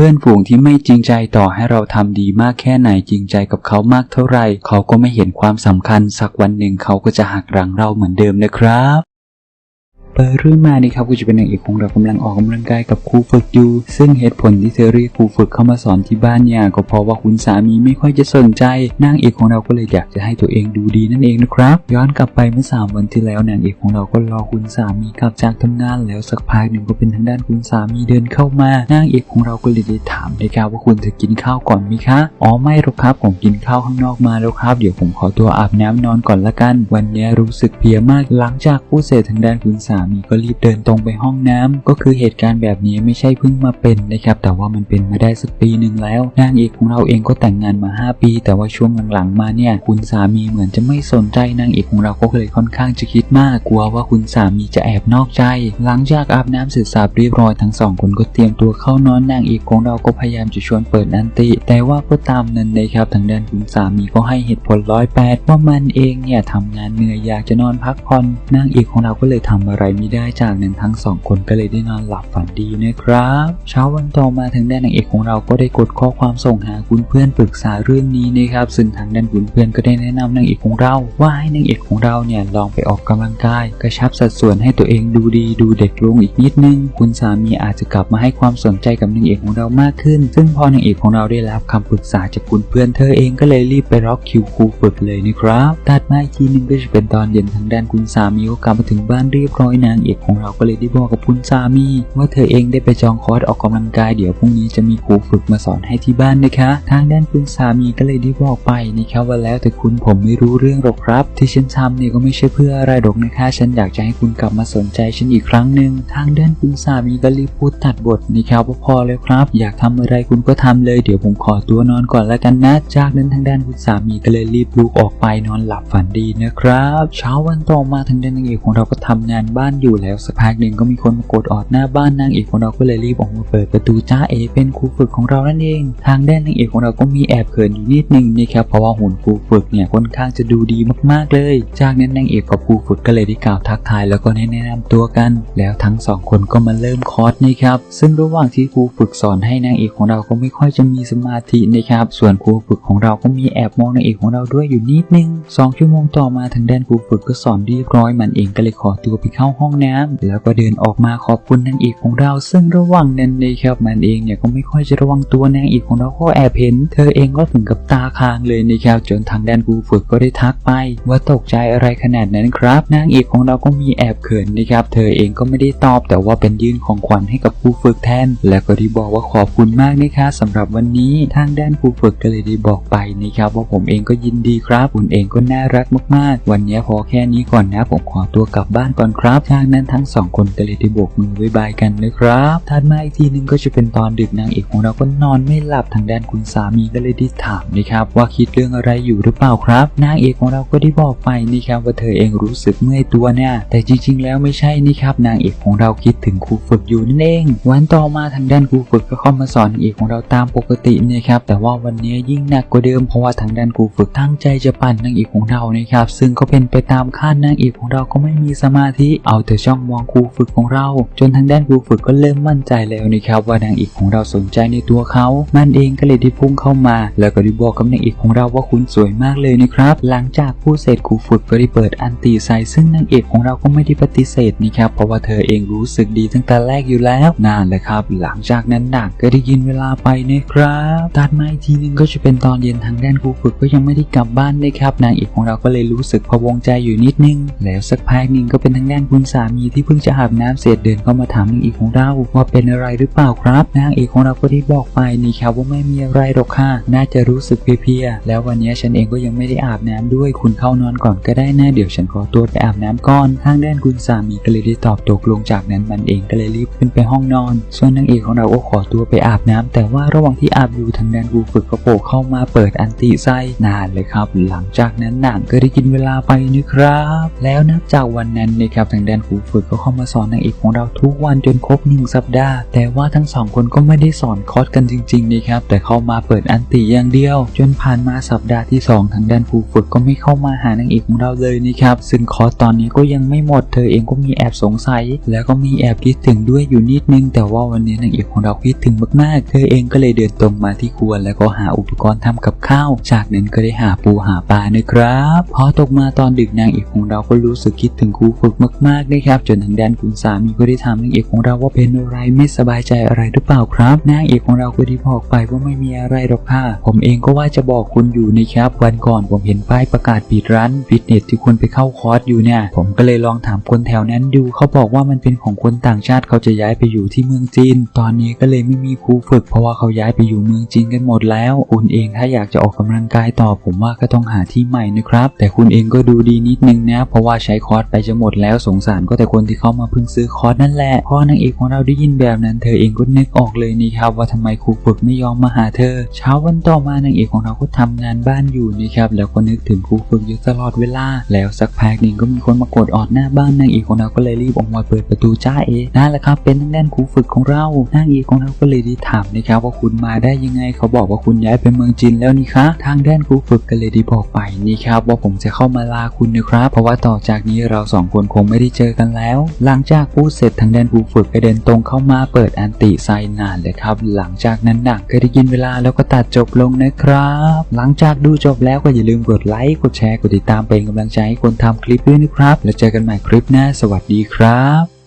พื่อนฝูงที่ไม่จริงใจต่อให้เราทำดีมากแค่ไหนจริงใจกับเขามากเท่าไหร่ เขาก็ไม่เห็นความสำคัญ สักวันหนึ่งเขาก็จะหักหลังเราเหมือนเดิมนะครับ เปิดเรื่องมานี่ครับก็จะเป็นนางเอกของเรากำลังออกกำลังกายกับครูฝึกอยู่ซึ่งเหตุผลที่เธอเรียกครูฝึกเข้ามาสอนที่บ้านเนี่ยก็เพราะว่าคุณสามีไม่ค่อยจะสนใจนางเอกของเราก็เลยอยากจะให้ตัวเองดูดีนั่นเองนะครับ ย้อนกลับไปเมื่อสามวันที่แล้วนางเอกของเราก็รอคุณสามีกลับจากทำงานแล้วสักพักหนึ่งก็เป็นทางด้านคุณสามีเดินเข้ามานางเอกของเราก็เลยได้ถามนะครับว่าคุณจะกินข้าวก่อนไหมคะอ๋อไม่หรอกครับผมกินข้าวข้างนอกมาแล้วครับ เดี๋ยวผมขอตัวอาบน้ำนอนก่อนละกัน วันนี้รู้สึกเพลียมากหลังจากพูดเสร็จทางด้านคุณสามีก็รีบเดินตรงไปห้องน้ำก็คือเหตุการณ์แบบนี้ไม่ใช่เพิ่งมาเป็นนะครับ แต่ว่ามันเป็นมาได้สักปีหนึ่งแล้วนางเอกของเราเองก็แต่งงานมา 5 ปี แต่ว่าช่วงหลังๆมาเนี่ย คุณสามีเหมือนจะไม่สนใจนางเอกของเราก็เลยค่อนข้างจะคิดมากกลัวว่าคุณสามีจะแอบนอกใจ หลังจากอาบน้ำเสร็จสับเรียบร้อยทั้งสองคนก็เตรียมตัวเข้านอนนางเอกของเราก็พยายามจะชวนเปิดอันติ แต่ว่าก็ตามนั้นนะครับทางด้านคุณสามีก็ให้เหตุผลร้อยแปดว่ามันเองเนี่ยทำงานเหนื่อยอยากจะนอนพักผ่อนนางเอกของเราก็เลยทำอะไรไม่ได้จากนั้นทั้งสองคนก็เลยได้นอนหลับฝันดีนะครับ เช้าวันต่อมาทางด้านนางเอกของเราก็ได้กดข้อความส่งหาคุณเพื่อนปรึกษาเรื่องนี้นะครับ ซึ่งทางด้านคุณเพื่อนก็ได้แนะนำนางเอกของเรา ว่าให้นางเอกของเราเนี่ยลองไปออกกำลังกาย กระชับสัดส่วนให้ตัวเองดูดีดูเด็กลงอีกนิดนึง คุณสามีอาจจะกลับมาให้ความสนใจกับนางเอกของเรามากขึ้น ซึ่งพอนางเอกของเราได้รับคำปรึกษาจากคุณเพื่อนเธอเองก็เลยรีบไปร็อกคิวครูฝึกเลยนะครับตัดมาอีกทีนึงก็จะเป็นตอนเย็นทางด้านคุณสามีก็กลับมาถึงบ้านเรียบร้อยนางเอกของเราก็เลยได้บอกกับคุณสามี ว่าเธอเองได้ไปจองคอร์สออกกำลังกายเดี๋ยวพรุ่งนี้จะมีครูฝึกมาสอนให้ที่บ้านนะคะ ทางด้านคุณสามีก็เลยได้บอกไปนะครับว่าแล้วแต่คุณผมไม่รู้เรื่องหรอกครับ ที่ฉันทำเนี่ยก็ไม่ใช่เพื่ออะไรหรอกนะคะ ฉันอยากจะให้คุณกลับมาสนใจฉันอีกครั้งหนึ่งทางด้านคุณสามีก็รีบพูดตัดบทนะครับว่าพอแล้วครับ อยากทำอะไรคุณก็ทำเลยเดี๋ยวผมขอตัวนอนก่อนแล้วกันนะ จากนั้นทางด้านคุณสามีก็เลยรีบลุกออกไปนอนหลับฝันดีนะครับ เช้าวันต่อมาทางด้านนางเอกของเราก็ทำงานบ้านอยู่แล้วสักพักหนึ่งก็มีคนมากดออดหน้าบ้านนางเอกของเราก็เลยรีบออกมาเปิดประตูจ้าเอเป็นครูฝึกของเรานั่นเอง ทางด้านนางเอกของเราก็มีแอบเขินอยู่นิดนึงนะครับเพราะว่าหุ่นครูฝึกเนี่ยค่อนข้างจะดูดีมากๆเลย จากนั้นนางเอกกับครูฝึกก็เลยได้กล่าวทักทายแล้วก็แนะนำตัวกัน แล้วทั้งสองคนก็มาเริ่มคอร์สนะครับซึ่งระหว่างที่ครูฝึกสอนให้นางเอกของเราก็ไม่ค่อยจะมีสมาธินะครับส่วนครูฝึกของเราก็มีแอบมองนางเอกของเราด้วยอยู่นิดนึงสองชั่วโมงต่อมาทางด้านครูฝึกก็สอนเรียบร้อยมันเองก็เลยขอตัวไปเข้าห้องน้ำแล้วก็เดินออกมาขอบคุณนางเอกของเรา ซึ่งระหว่างนั้นนะครับมันเองเนี่ยก็ไม่ค่อยจะระวังตัวนางเอกของเราก็แอบเห็น เธอเองก็ถึงกับตาค้างเลยนะครับจนทางด้านครูฝึกก็ได้ทักไป ว่าตกใจอะไรขนาดนั้นครับนางเอกของเราก็มีแอบเขินนะครับ เธอเองก็ไม่ได้ตอบ แต่ว่าเป็นยื่นของขวัญให้กับครูฝึกแทน และก็ได้บอกว่าขอบคุณมากนะคะสำหรับวันนี้ทางด้านครูฝึกก็เลยได้บอกไปนะครับว่าผมเองก็ยินดีครับคุณเองก็น่ารักมากๆ วันนี้พอแค่นี้ก่อนนะผมขอตัวกลับบ้านก่อนครับจากนั้นทั้งสองคนก็เลยได้โบกมือบ๊ายบายกันนะครับ ถัดมาอีกทีนึงก็จะเป็นตอนดึกนางเอกของเราก็นอนไม่หลับทางด้านคุณสามีก็เลยได้ถามนะครับว่าคิดเรื่องอะไรอยู่หรือเปล่าครับ นางเอกของเราก็ได้บอกไปนะครับว่าเธอเองรู้สึกเมื่อยตัวเนี่ยแต่จริง ๆ แล้วไม่ใช่นี่ครับนางเอกของเราคิดถึงครูฝึกอยู่นั่นเอง วันต่อมาทางด้านครูฝึกก็เข้ามาสอนนางเอกของเราตามปกตินะครับแต่ว่าวันนี้ยิ่งหนักกว่าเดิมเพราะว่าทางด้านครูฝึกตั้งใจจะปั่นนางเอกของเรานะครับซึ่งก็เป็นไปตามคาดนางเอกของเราก็ไม่มีสมาธิเอาแต่ช่องมองครูฝึกของเรา จนทางด้านครูฝึกก็เริ่มมั่นใจแล้วนะครับว่านางเอกของเราสนใจในตัวเขา มันเองก็เลยได้พุ่งเข้ามา แล้วก็ได้บอกกับนางเอกของเราว่าคุณสวยมากเลยนะครับ หลังจากพูดเสร็จครูฝึกก็ได้เปิดอันตีใส่ซึ่งนางเอกของเราก็ไม่ได้ปฏิเสธนะครับเพราะว่าเธอเองรู้สึกดีตั้งแต่แรกอยู่แล้วนั่นแหละครับ หลังจากนั้นนักก็ได้กินเวลาไปนะครับตัดมาอีกทีนึงก็จะเป็นตอนเย็นทางด้านครูฝึกก็ยังไม่ได้กลับบ้านนะครับนางเอกของเราก็เลยรู้สึกพะวงใจอยู่นิดนึง แล้วสักพักหนึ่งก็เป็นทางด้านคุณสามีที่เพิ่งจะอาบน้ำเสร็จเดินเข้ามาถามนางเอกของเราว่าเป็นอะไรหรือเปล่าครับนางเอกของเราก็ได้บอกไปนี่ครับว่าไม่มีอะไรหรอกค่ะน่าจะรู้สึกเพลียๆแล้ววันนี้ฉันเองก็ยังไม่ได้อาบน้ำด้วยคุณเข้านอนก่อนก็ได้นะเดี๋ยวฉันขอตัวไปอาบน้ำก่อนทางด้านคุณสามีก็เลยได้ตอบตกลงจากนั้นมันเองก็เลยรีบขึ้นไปห้องนอน ส่วนนางเอกของเราก็ขอตัวไปอาบน้ำแต่ว่าระหว่างที่อาบอยู่ทางด้านครูฝึกก็โผล่เข้ามาเปิดอันติไส้นานเลยครับ หลังจากนั้นหนังก็ได้กินเวลาไปนะครับ แล้วนับจากวันนั้นนะครับทางด้านนครูฝึกก็เข้ามาสอนนางเอกของเราทุกวันจนครบหนึ่งสัปดาห์ แต่ว่าทั้งสองคนก็ไม่ได้สอนคอร์สกันจริงๆนะครับ แต่เข้ามาเปิดอันติอย่างเดียว จนผ่านมาสัปดาห์ที่สองทางด้านครูฝึกก็ไม่เข้ามาหานางเอกของเราเลยนะครับ ซึ่งคอร์สตอนนี้ก็ยังไม่หมด เธอเองก็มีแอบสงสัย แล้วก็มีแอบคิดถึงด้วยอยู่นิดนึง แต่ว่าวันนี้นางเอกของเราคิดถึงมากๆ เธอเองก็เลยเดินตรงมาที่ครัวแล้วก็หาอุปกรณ์ทำกับข้าว จากนั้นก็ได้หาปูหาปลานะครับ พอตกมาตอนดึกนางเอกของเราก็รู้สึกคิดถึงครูฝึกมากๆนะครับจนทางด้านคุณสามีก็ได้ถามนางเอกของเราว่าเป็นอะไรไม่สบายใจอะไรหรือเปล่าครับนางเอกของเราก็ได้บอกไปว่าไม่มีอะไรหรอกค่ะ ผมเองก็ว่าจะบอกคุณอยู่นะครับวันก่อนผมเห็นป้ายประกาศปิดร้านฟิตเนสที่คุณไปเข้าคอร์สอยู่เนี่ยผมก็เลยลองถามคนแถวนั้นดูเขาบอกว่ามันเป็นของคนต่างชาติเขาจะย้ายไปอยู่ที่เมืองจีน ตอนนี้ก็เลยไม่มีครูฝึก เพราะว่าเขาย้ายไปอยู่เมืองจีนกันหมดแล้ว คุณเองถ้าอยากจะออกกำลังกายต่อผมว่าก็ต้องหาที่ใหม่นะครับ แต่คุณเองก็ดูดีนิดนึงนะ เพราะว่าใช้คอร์สไปจะหมดแล้วสงสารก็แต่คนที่เขามาพิ่งซื้อคอร์สนั่นแหละพอนางเอกของเราได้ยินแบบนั้นเธอเองก็นึกออกเลยนี่ครับว่าทำไมครูฝึกไม่ยอมมาหาเธอ เช้าวันต่อมานางเอกของเราก็ทำงานบ้านอยู่นะครับแล้วก็นึกถึงครูฝึกอยู่ตลอดเวลา แล้วสักพักหนึ่งก็มีคนมากดออดหน้าบ้านนางเอกของเราก็เลยรีบออกมาเปิดประตูจ้าเอนั่นแหละครับเป็นทางด้านครูฝึกของเรานางเอกของเราก็เลยได้ถามนะครับว่าคุณมาได้ยังไงเขาบอกว่าคุณย้ายไปเมืองจีนแล้วนี่คะทางด้านครูฝึกก็เลยได้บอกไปนี่ครับว่าผมจะเข้ามาลาคุณนะครับ เพราะว่าต่อจากนี้เราสองคนคงไม่ได้เจอกันแล้ว หลังจากพูดเสร็จทางแดนผู้ฝึกก็เดินตรงเข้ามาเปิดอันติไซนานเลยครับ หลังจากนั้นหนักก็ได้ยินเวลาแล้วก็ตัดจบลงนะครับ หลังจากดูจบแล้วก็อย่าลืมกดไลค์กดแชร์กดติดตามเป็นกำลังใจให้คนทำคลิปด้วยนะครับ แล้วเจอกันใหม่คลิปหน้าสวัสดีครับ